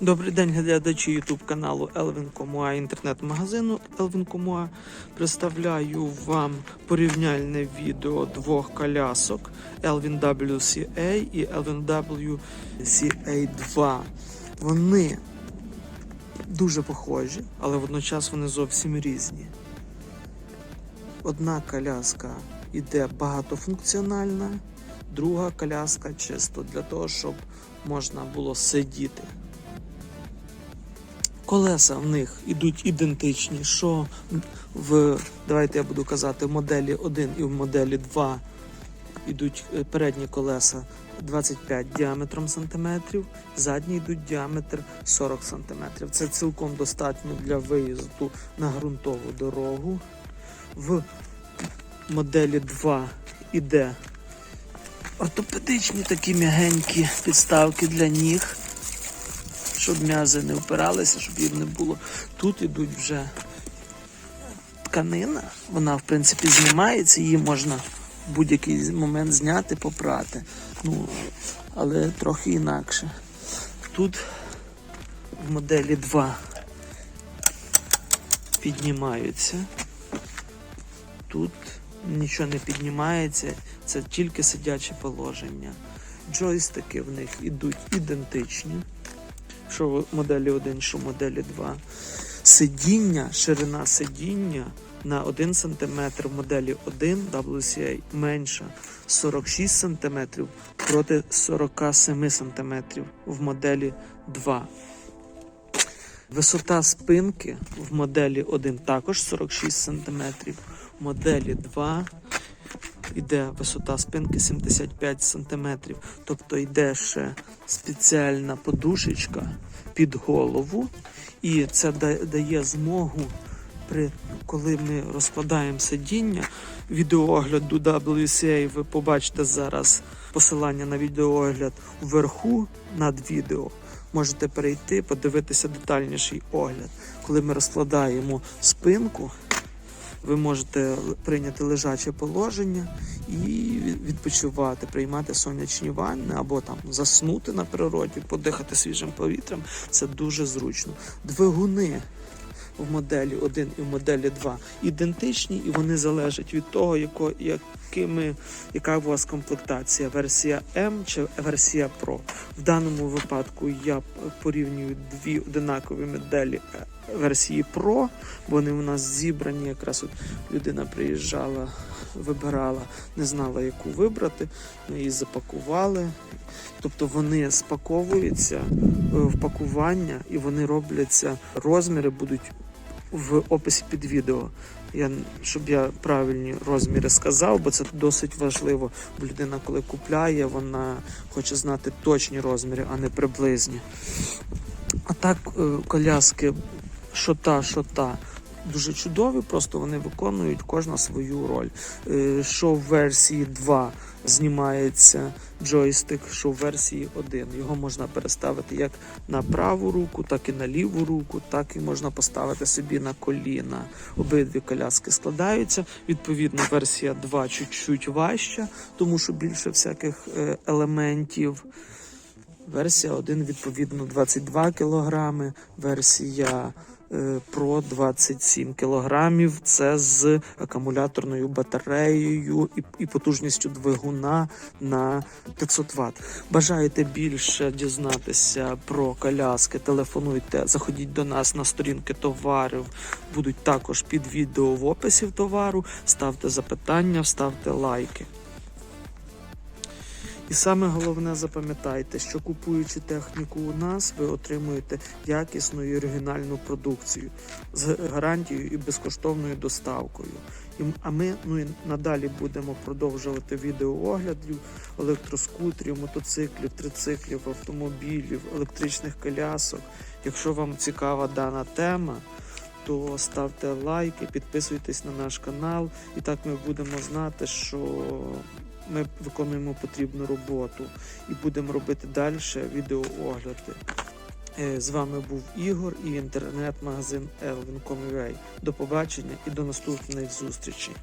Добрий день, глядачі YouTube каналу Elvin Комуа інтернет-магазину Elvin Комуа. Представляю вам порівняльне відео двох колясок Elvin WCA і Elvin WCA 2. Вони дуже похожі, але водночас вони зовсім різні. Одна коляска іде багатофункціональна, друга коляска чисто для того, щоб можна було сидіти. Колеса в них ідуть ідентичні, що в, давайте я буду казати, в моделі 1 і в моделі 2 йдуть е, передні колеса 25 діаметром сантиметрів, задні йдуть діаметр 40 сантиметрів. Це цілком достатньо для виїзду на ґрунтову дорогу. В моделі 2 іде ортопедичні такі м'ягенькі підставки для ніг щоб м'язи не впиралися, щоб їм не було. Тут ідуть вже тканина, вона в принципі знімається, її можна в будь-який момент зняти, попрати. Ну, але трохи інакше. Тут в моделі 2 піднімаються. Тут нічого не піднімається, це тільки сидяче положення. Джойстики в них ідуть ідентичні що в моделі 1, що в моделі 2. Сидіння, ширина сидіння на 1 см в моделі 1 WCA менша 46 см проти 47 см в моделі 2. Висота спинки в моделі 1 також 46 см, моделі 2 Іде висота спинки 75 см, тобто йде ще спеціальна подушечка під голову, і це дає змогу, при коли ми розкладаємо сидіння відеоогляду WCA, ви побачите зараз посилання на відеоогляд вверху над відео. Можете перейти, подивитися детальніший огляд. Коли ми розкладаємо спинку, ви можете прийняти лежаче положення і відпочивати, приймати сонячні ванни або там заснути на природі, подихати свіжим повітрям. Це дуже зручно. Двигуни в моделі 1 і в моделі 2 ідентичні, і вони залежать від того, яко, якими, яка у вас комплектація, версія М чи версія Pro. В даному випадку я порівнюю дві одинакові моделі версії Pro. Вони у нас зібрані. Якраз от людина приїжджала, вибирала, не знала, яку вибрати. Ми її запакували. Тобто вони спаковуються е, в пакування і вони робляться, розміри будуть в описі під відео. Я, Щоб я правильні розміри сказав, бо це досить важливо. Бо людина, коли купляє, вона хоче знати точні розміри, а не приблизні. А так, е, коляски, що та, що та. Дуже чудові, просто вони виконують кожна свою роль. Е, що в версії 2 знімається джойстик, що в версії 1. Його можна переставити як на праву руку, так і на ліву руку, так і можна поставити собі на коліна. Обидві коляски складаються. Відповідно, версія 2 чуть-чуть важча, тому що більше всяких е, елементів. Версія 1, відповідно, 22 кг, версія Е, Pro 27 кілограмів. Це з акумуляторною батареєю і і потужністю двигуна на 500 Вт. Бажаєте більше дізнатися про коляски? Телефонуйте, заходіть до нас на сторінки товарів. Будуть також під відео в описі товару. Ставте запитання, ставте лайки. І саме головне запам'ятайте, що купуючи техніку у нас, ви отримуєте якісну і оригінальну продукцію з гарантією і безкоштовною доставкою. А ми ну і надалі будемо продовжувати відеооглядів електроскутерів, мотоциклів, трициклів, автомобілів, електричних колясок. Якщо вам цікава дана тема, то ставте лайки, підписуйтесь на наш канал, і так ми будемо знати, що ми виконуємо потрібну роботу і будемо робити далі відеоогляди. Е, з вами був Ігор і інтернет-магазин Elvin.com.ua. До побачення і до наступних зустрічей.